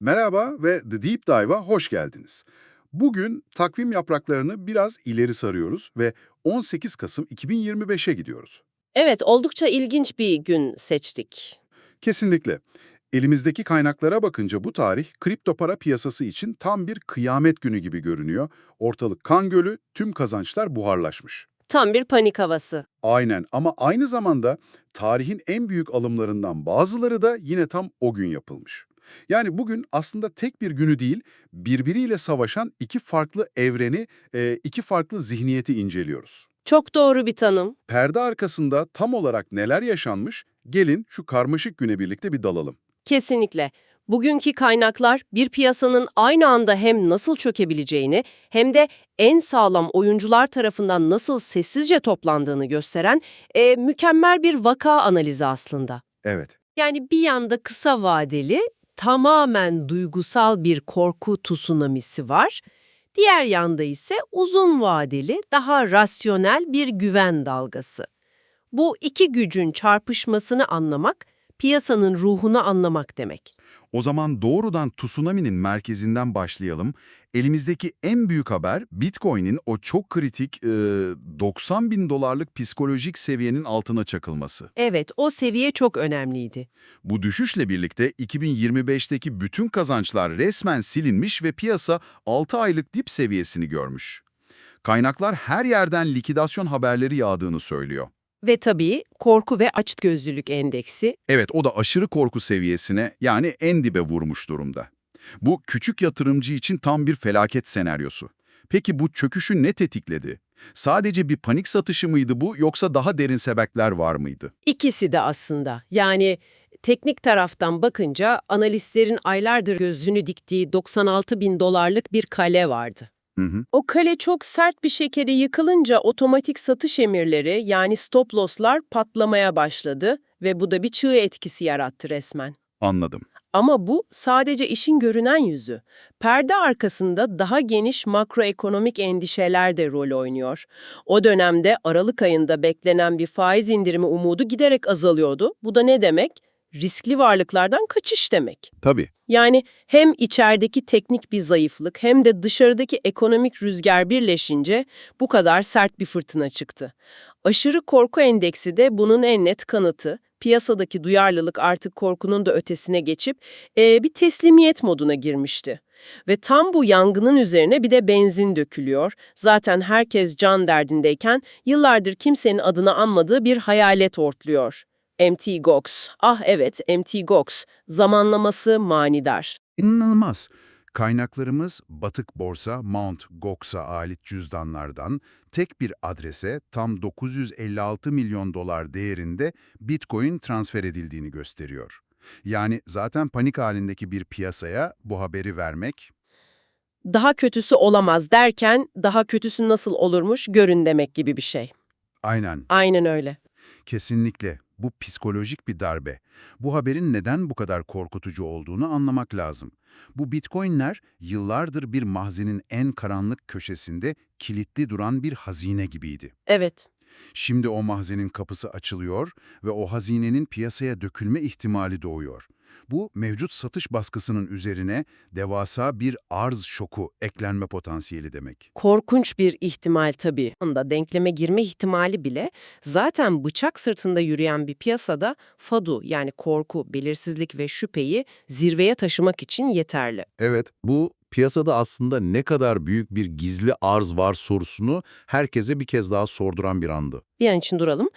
Merhaba ve The Deep Dive'a hoş geldiniz. Bugün takvim yapraklarını biraz ileri sarıyoruz ve 18 Kasım 2025'e gidiyoruz. Evet, oldukça ilginç bir gün seçtik. Kesinlikle. Elimizdeki kaynaklara bakınca bu tarih kripto para piyasası için tam bir kıyamet günü gibi görünüyor. Ortalık kan gölü, tüm kazançlar buharlaşmış. Tam bir panik havası. Aynen ama aynı zamanda tarihin en büyük alımlarından bazıları da yine tam o gün yapılmış. Yani bugün aslında tek bir günü değil, birbiriyle savaşan iki farklı evreni, e, iki farklı zihniyeti inceliyoruz. Çok doğru bir tanım. Perde arkasında tam olarak neler yaşanmış, gelin şu karmaşık güne birlikte bir dalalım. Kesinlikle. Bugünkü kaynaklar bir piyasanın aynı anda hem nasıl çökebileceğini hem de en sağlam oyuncular tarafından nasıl sessizce toplandığını gösteren e, mükemmel bir vaka analizi aslında. Evet, Yani bir yanda kısa vadeli, tamamen duygusal bir korku tsunamisi var. Diğer yanda ise uzun vadeli, daha rasyonel bir güven dalgası. Bu iki gücün çarpışmasını anlamak, piyasanın ruhunu anlamak demek. o zaman doğrudan tsunami'nin merkezinden başlayalım. Elimizdeki en büyük haber Bitcoin'in o çok kritik e, 90 bin dolarlık psikolojik seviyenin altına çakılması. Evet, o seviye çok önemliydi. Bu düşüşle birlikte 2025'teki bütün kazançlar resmen silinmiş ve piyasa 6 aylık dip seviyesini görmüş. Kaynaklar her yerden likidasyon haberleri yağdığını söylüyor. Ve tabii korku ve açgözlülük endeksi Evet, o da aşırı korku seviyesine yani en dibe vurmuş durumda. Bu küçük yatırımcı için tam bir felaket senaryosu. Peki bu çöküşü ne tetikledi? Sadece bir panik satışı mıydı bu yoksa daha derin sebepler var mıydı? İkisi de aslında. Yani teknik taraftan bakınca analistlerin aylardır gözünü diktiği 96 bin dolarlık bir kale vardı. Hı hı. O kale çok sert bir şekilde yıkılınca otomatik satış emirleri yani stop loss'lar patlamaya başladı ve bu da bir çığ etkisi yarattı resmen. Anladım. Ama bu sadece işin görünen yüzü. Perde arkasında daha geniş makroekonomik endişeler de rol oynuyor. O dönemde Aralık ayında beklenen bir faiz indirimi umudu giderek azalıyordu. Bu da ne demek? Riskli varlıklardan kaçış demek. Tabii. Yani hem içerideki teknik bir zayıflık hem de dışarıdaki ekonomik rüzgar birleşince bu kadar sert bir fırtına çıktı. Aşırı korku endeksi de bunun en net kanıtı. Piyasadaki duyarlılık artık korkunun da ötesine geçip eee, bir teslimiyet moduna girmişti. Ve tam bu yangının üzerine bir de benzin dökülüyor. Zaten herkes can derdindeyken yıllardır kimsenin adını anmadığı bir hayalet ortluyor. MT Gox. Ah evet, MT Gox. Zamanlaması manidar. İnanılmaz. Kaynaklarımız batık borsa Mount Gox'a ait cüzdanlardan tek bir adrese tam 956 milyon dolar değerinde Bitcoin transfer edildiğini gösteriyor. Yani zaten panik halindeki bir piyasaya bu haberi vermek Daha kötüsü olamaz derken daha kötüsü nasıl olurmuş görün demek gibi bir şey. aynen Aynen öyle. Kesinlikle. Bu psikolojik bir darbe. Bu haberin neden bu kadar korkutucu olduğunu anlamak lazım. Bu bitcoinler yıllardır bir mahzenin en karanlık köşesinde kilitli duran bir hazine gibiydi. Evet. Şimdi o mahzenin kapısı açılıyor ve o hazinenin piyasaya dökülme ihtimali doğuyor. Bu mevcut satış baskısının üzerine devasa bir arz şoku eklenme potansiyeli demek. Korkunç bir ihtimal tabii. Onda denkleme girme ihtimali bile zaten bıçak sırtında yürüyen bir piyasada fadu yani korku, belirsizlik ve şüpheyi zirveye taşımak için yeterli. Evet, bu piyasada aslında ne kadar büyük bir gizli arz var sorusunu herkese bir kez daha sorduran bir andı. Bir an için duralım.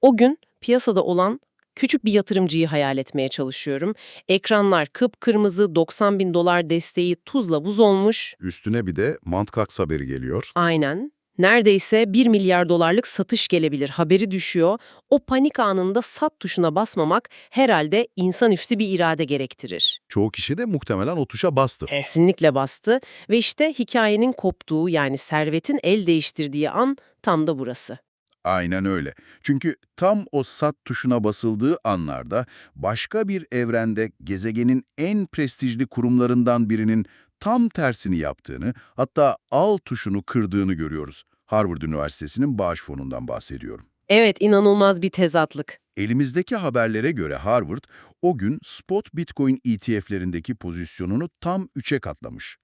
O gün piyasada olan küçük bir yatırımcıyı hayal etmeye çalışıyorum. Ekranlar kıpkırmızı 90 bin dolar desteği tuzla buz olmuş. Üstüne bir de Mantkaks haberi geliyor. Aynen. Neredeyse 1 milyar dolarlık satış gelebilir haberi düşüyor. O panik anında sat tuşuna basmamak herhalde insanüstü bir irade gerektirir. Çoğu kişi de muhtemelen o tuşa bastı. Kesinlikle bastı ve işte hikayenin koptuğu yani servetin el değiştirdiği an tam da burası. Aynen öyle. Çünkü tam o sat tuşuna basıldığı anlarda başka bir evrende gezegenin en prestijli kurumlarından birinin tam tersini yaptığını, hatta al tuşunu kırdığını görüyoruz. Harvard Üniversitesi'nin bağış fonundan bahsediyorum. Evet inanılmaz bir tezatlık. Elimizdeki haberlere göre Harvard, o gün spot Bitcoin ETF'lerindeki pozisyonunu tam 3'e katlamış.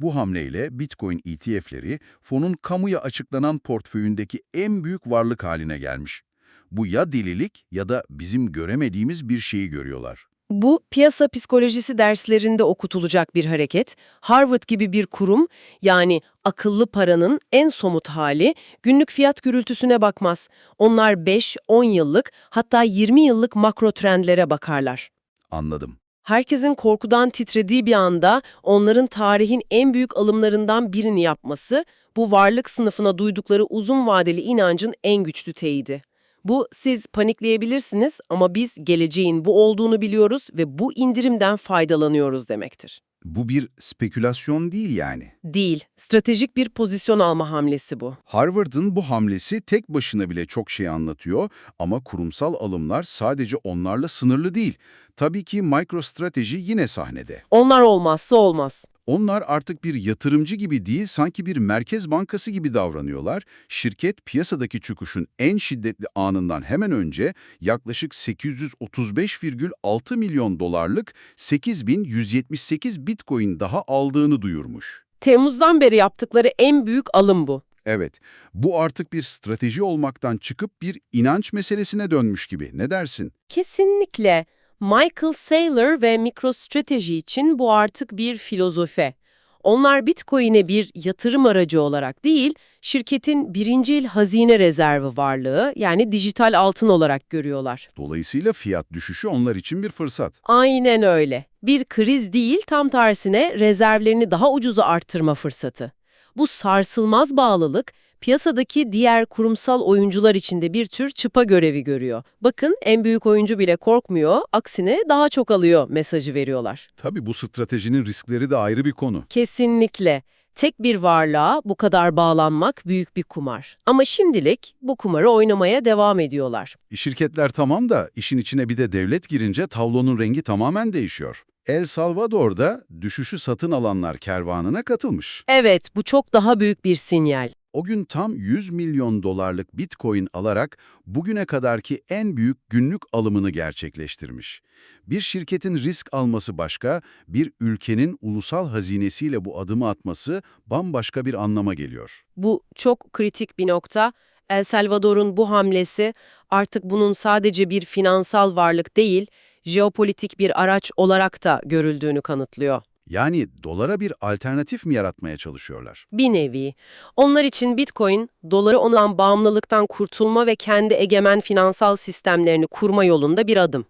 Bu hamleyle Bitcoin ETF'leri fonun kamuya açıklanan portföyündeki en büyük varlık haline gelmiş. Bu ya delilik ya da bizim göremediğimiz bir şeyi görüyorlar. Bu piyasa psikolojisi derslerinde okutulacak bir hareket. Harvard gibi bir kurum yani akıllı paranın en somut hali günlük fiyat gürültüsüne bakmaz. Onlar 5, 10 yıllık hatta 20 yıllık makro trendlere bakarlar. Anladım. Herkesin korkudan titrediği bir anda onların tarihin en büyük alımlarından birini yapması bu varlık sınıfına duydukları uzun vadeli inancın en güçlü teyidi. Bu siz panikleyebilirsiniz ama biz geleceğin bu olduğunu biliyoruz ve bu indirimden faydalanıyoruz demektir. Bu bir spekülasyon değil yani. Değil, stratejik bir pozisyon alma hamlesi bu. Harvard'ın bu hamlesi tek başına bile çok şey anlatıyor ama kurumsal alımlar sadece onlarla sınırlı değil. Tabii ki MicroStrategy yine sahnede. Onlar olmazsa olmaz. Onlar artık bir yatırımcı gibi değil, sanki bir merkez bankası gibi davranıyorlar. Şirket piyasadaki çöküşün en şiddetli anından hemen önce yaklaşık 835,6 milyon dolarlık 8178 bitcoin daha aldığını duyurmuş. Temmuz'dan beri yaptıkları en büyük alım bu. Evet, bu artık bir strateji olmaktan çıkıp bir inanç meselesine dönmüş gibi. Ne dersin? Kesinlikle. Michael Saylor ve MicroStrategy için bu artık bir filozofe. Onlar Bitcoin'e bir yatırım aracı olarak değil, şirketin birincil hazine rezervi varlığı yani dijital altın olarak görüyorlar. Dolayısıyla fiyat düşüşü onlar için bir fırsat. Aynen öyle. Bir kriz değil, tam tersine rezervlerini daha ucuza arttırma fırsatı. Bu sarsılmaz bağlılık, piyasadaki diğer kurumsal oyuncular için de bir tür çıpa görevi görüyor. Bakın en büyük oyuncu bile korkmuyor, aksine daha çok alıyor mesajı veriyorlar. Tabii bu stratejinin riskleri de ayrı bir konu. Kesinlikle. Tek bir varlığa bu kadar bağlanmak büyük bir kumar. Ama şimdilik bu kumarı oynamaya devam ediyorlar. Şirketler tamam da işin içine bir de devlet girince tablonun rengi tamamen değişiyor. El Salvador'da düşüşü satın alanlar kervanına katılmış. Evet, bu çok daha büyük bir sinyal. O gün tam 100 milyon dolarlık bitcoin alarak bugüne kadarki en büyük günlük alımını gerçekleştirmiş. Bir şirketin risk alması başka, bir ülkenin ulusal hazinesiyle bu adımı atması bambaşka bir anlama geliyor. Bu çok kritik bir nokta. El Salvador'un bu hamlesi artık bunun sadece bir finansal varlık değil, jeopolitik bir araç olarak da görüldüğünü kanıtlıyor. Yani dolara bir alternatif mi yaratmaya çalışıyorlar? Bir nevi. Onlar için Bitcoin, dolara olan bağımlılıktan kurtulma ve kendi egemen finansal sistemlerini kurma yolunda bir adım.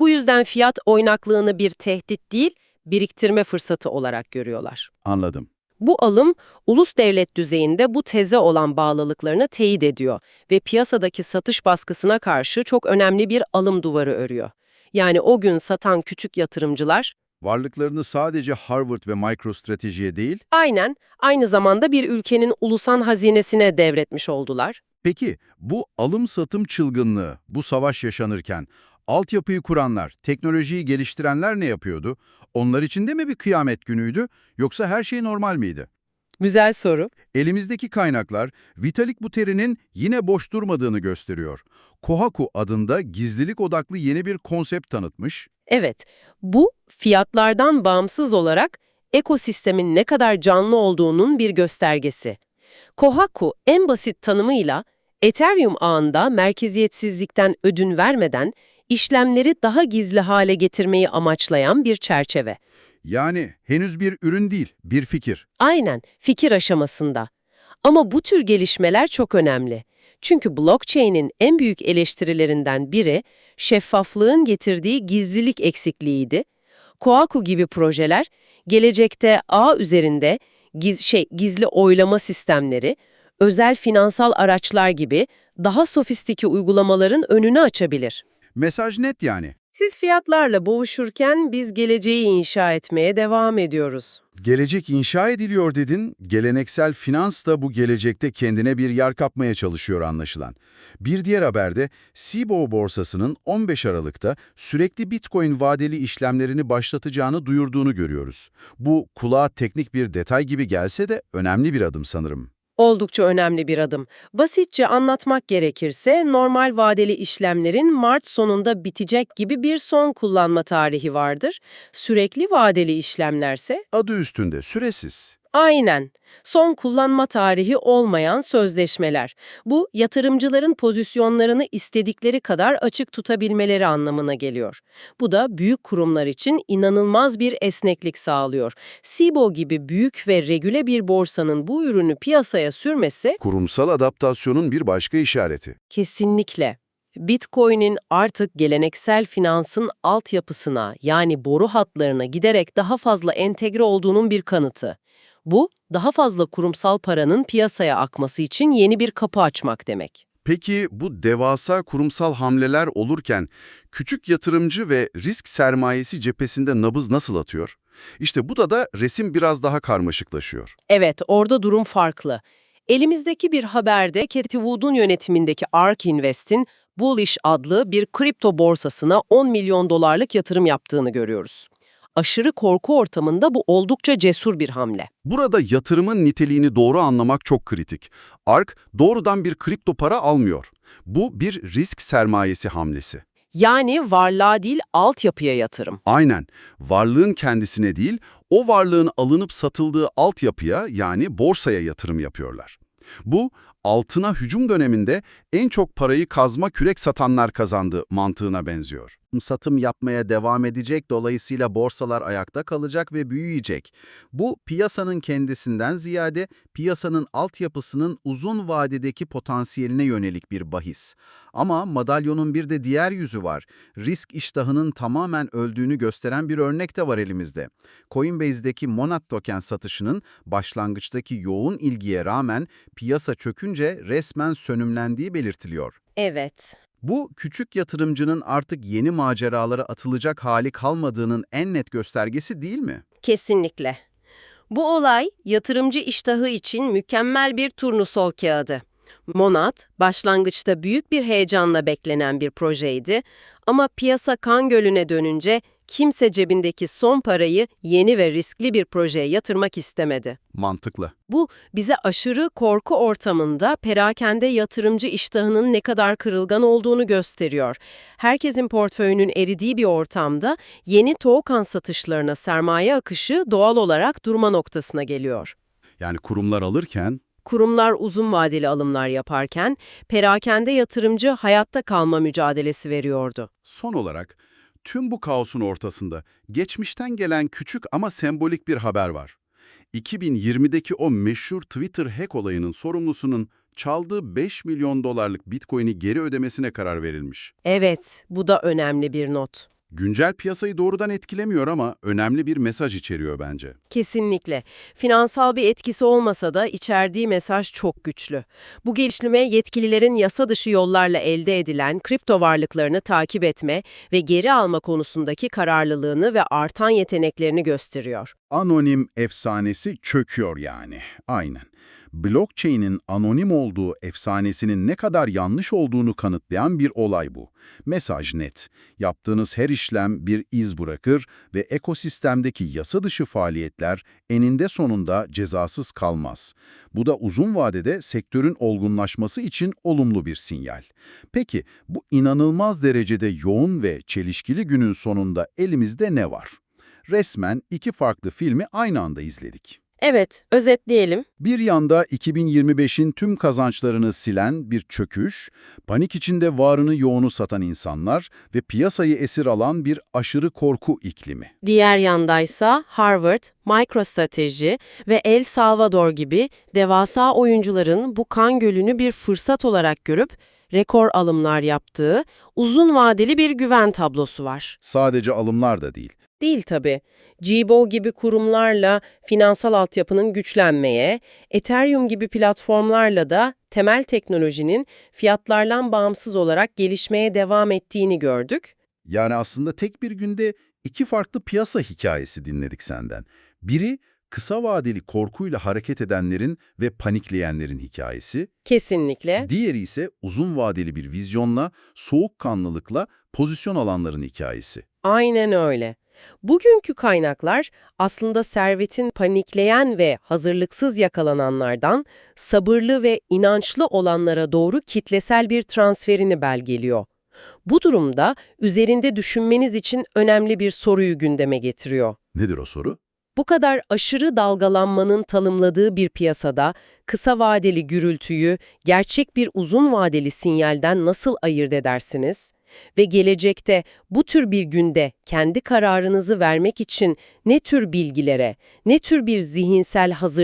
Bu yüzden fiyat oynaklığını bir tehdit değil, biriktirme fırsatı olarak görüyorlar. Anladım. Bu alım, ulus devlet düzeyinde bu teze olan bağlılıklarını teyit ediyor ve piyasadaki satış baskısına karşı çok önemli bir alım duvarı örüyor. Yani o gün satan küçük yatırımcılar, Varlıklarını sadece Harvard ve MicroStrategy'ye değil, aynen aynı zamanda bir ülkenin ulusan hazinesine devretmiş oldular. Peki bu alım-satım çılgınlığı, bu savaş yaşanırken altyapıyı kuranlar, teknolojiyi geliştirenler ne yapıyordu? Onlar için de mi bir kıyamet günüydü yoksa her şey normal miydi? Güzel soru. Elimizdeki kaynaklar Vitalik Buterin'in yine boş durmadığını gösteriyor. Kohaku adında gizlilik odaklı yeni bir konsept tanıtmış. Evet, bu fiyatlardan bağımsız olarak ekosistemin ne kadar canlı olduğunun bir göstergesi. Kohaku en basit tanımıyla Ethereum ağında merkeziyetsizlikten ödün vermeden işlemleri daha gizli hale getirmeyi amaçlayan bir çerçeve. Yani henüz bir ürün değil, bir fikir. Aynen, fikir aşamasında. Ama bu tür gelişmeler çok önemli. Çünkü blockchain'in en büyük eleştirilerinden biri şeffaflığın getirdiği gizlilik eksikliğiydi. Koaku gibi projeler gelecekte ağ üzerinde giz, şey, gizli oylama sistemleri, özel finansal araçlar gibi daha sofistike uygulamaların önünü açabilir. Mesaj net yani. Siz fiyatlarla boğuşurken biz geleceği inşa etmeye devam ediyoruz. Gelecek inşa ediliyor dedin, geleneksel finans da bu gelecekte kendine bir yer kapmaya çalışıyor anlaşılan. Bir diğer haberde Cboe borsasının 15 Aralık'ta sürekli Bitcoin vadeli işlemlerini başlatacağını duyurduğunu görüyoruz. Bu kulağa teknik bir detay gibi gelse de önemli bir adım sanırım. Oldukça önemli bir adım. Basitçe anlatmak gerekirse normal vadeli işlemlerin Mart sonunda bitecek gibi bir son kullanma tarihi vardır. Sürekli vadeli işlemlerse Adı üstünde süresiz. Aynen son kullanma tarihi olmayan sözleşmeler. Bu yatırımcıların pozisyonlarını istedikleri kadar açık tutabilmeleri anlamına geliyor. Bu da büyük kurumlar için inanılmaz bir esneklik sağlıyor. SIBO gibi büyük ve regüle bir borsanın bu ürünü piyasaya sürmesi Kurumsal adaptasyonun bir başka işareti. Kesinlikle. Bitcoin'in artık geleneksel finansın altyapısına yani boru hatlarına giderek daha fazla entegre olduğunun bir kanıtı. Bu, daha fazla kurumsal paranın piyasaya akması için yeni bir kapı açmak demek. Peki bu devasa kurumsal hamleler olurken küçük yatırımcı ve risk sermayesi cephesinde nabız nasıl atıyor? İşte bu da da resim biraz daha karmaşıklaşıyor. Evet, orada durum farklı. Elimizdeki bir haberde Cathy Wood'un yönetimindeki ARK Invest'in Bullish adlı bir kripto borsasına 10 milyon dolarlık yatırım yaptığını görüyoruz. Aşırı korku ortamında bu oldukça cesur bir hamle. Burada yatırımın niteliğini doğru anlamak çok kritik. ARK doğrudan bir kripto para almıyor. Bu bir risk sermayesi hamlesi. Yani varlığa değil altyapıya yatırım. Aynen, varlığın kendisine değil, o varlığın alınıp satıldığı altyapıya yani borsaya yatırım yapıyorlar. Bu, altına hücum döneminde en çok parayı kazma kürek satanlar kazandı mantığına benziyor. Satım yapmaya devam edecek, dolayısıyla borsalar ayakta kalacak ve büyüyecek. Bu, piyasanın kendisinden ziyade piyasanın altyapısının uzun vadedeki potansiyeline yönelik bir bahis. Ama madalyonun bir de diğer yüzü var. Risk iştahının tamamen öldüğünü gösteren bir örnek de var elimizde. Coinbase'deki Monad token satışının başlangıçtaki yoğun ilgiye rağmen piyasa çökünce resmen sönümlendiği belirtiliyor. Evet. Bu, küçük yatırımcının artık yeni maceralara atılacak hali kalmadığının en net göstergesi değil mi? Kesinlikle. Bu olay yatırımcı iştahı için mükemmel bir turnusol kağıdı. Monad, başlangıçta büyük bir heyecanla beklenen bir projeydi ama piyasa kan gölüne dönünce kimse cebindeki son parayı yeni ve riskli bir projeye yatırmak istemedi. Mantıklı. Bu bize aşırı korku ortamında perakende yatırımcı iştahının ne kadar kırılgan olduğunu gösteriyor. Herkesin portföyünün eridiği bir ortamda yeni token satışlarına sermaye akışı doğal olarak durma noktasına geliyor. Yani kurumlar alırken Kurumlar uzun vadeli alımlar yaparken perakende yatırımcı hayatta kalma mücadelesi veriyordu. Son olarak tüm bu kaosun ortasında geçmişten gelen küçük ama sembolik bir haber var. 2020'deki o meşhur Twitter hack olayının sorumlusunun çaldığı 5 milyon dolarlık Bitcoin'i geri ödemesine karar verilmiş. Evet, bu da önemli bir not. Güncel piyasayı doğrudan etkilemiyor ama önemli bir mesaj içeriyor bence. Kesinlikle. Finansal bir etkisi olmasa da içerdiği mesaj çok güçlü. Bu gelişme yetkililerin yasa dışı yollarla elde edilen kripto varlıklarını takip etme ve geri alma konusundaki kararlılığını ve artan yeteneklerini gösteriyor. Anonim efsanesi çöküyor yani. Aynen. Blockchain'in anonim olduğu efsanesinin ne kadar yanlış olduğunu kanıtlayan bir olay bu. Mesaj net. Yaptığınız her işlem bir iz bırakır ve ekosistemdeki yasa dışı faaliyetler eninde sonunda cezasız kalmaz. Bu da uzun vadede sektörün olgunlaşması için olumlu bir sinyal. Peki bu inanılmaz derecede yoğun ve çelişkili günün sonunda elimizde ne var? Resmen iki farklı filmi aynı anda izledik. Evet, özetleyelim. Bir yanda 2025'in tüm kazançlarını silen bir çöküş, panik içinde varını yoğunu satan insanlar ve piyasayı esir alan bir aşırı korku iklimi. Diğer yandaysa Harvard, MicroStrateji ve El Salvador gibi devasa oyuncuların bu kan gölünü bir fırsat olarak görüp rekor alımlar yaptığı uzun vadeli bir güven tablosu var. Sadece alımlar da değil. Değil tabii. Cibo gibi kurumlarla finansal altyapının güçlenmeye, Ethereum gibi platformlarla da temel teknolojinin fiyatlardan bağımsız olarak gelişmeye devam ettiğini gördük. Yani aslında tek bir günde iki farklı piyasa hikayesi dinledik senden. Biri kısa vadeli korkuyla hareket edenlerin ve panikleyenlerin hikayesi. Kesinlikle. Diğeri ise uzun vadeli bir vizyonla, soğukkanlılıkla pozisyon alanların hikayesi. Aynen öyle. Bugünkü kaynaklar aslında servetin panikleyen ve hazırlıksız yakalananlardan sabırlı ve inançlı olanlara doğru kitlesel bir transferini belgeliyor. Bu durumda üzerinde düşünmeniz için önemli bir soruyu gündeme getiriyor. Nedir o soru? Bu kadar aşırı dalgalanmanın tanımladığı bir piyasada kısa vadeli gürültüyü gerçek bir uzun vadeli sinyalden nasıl ayırt edersiniz? Ve gelecekte bu tür bir günde kendi kararınızı vermek için ne tür bilgilere, ne tür bir zihinsel hazırlığa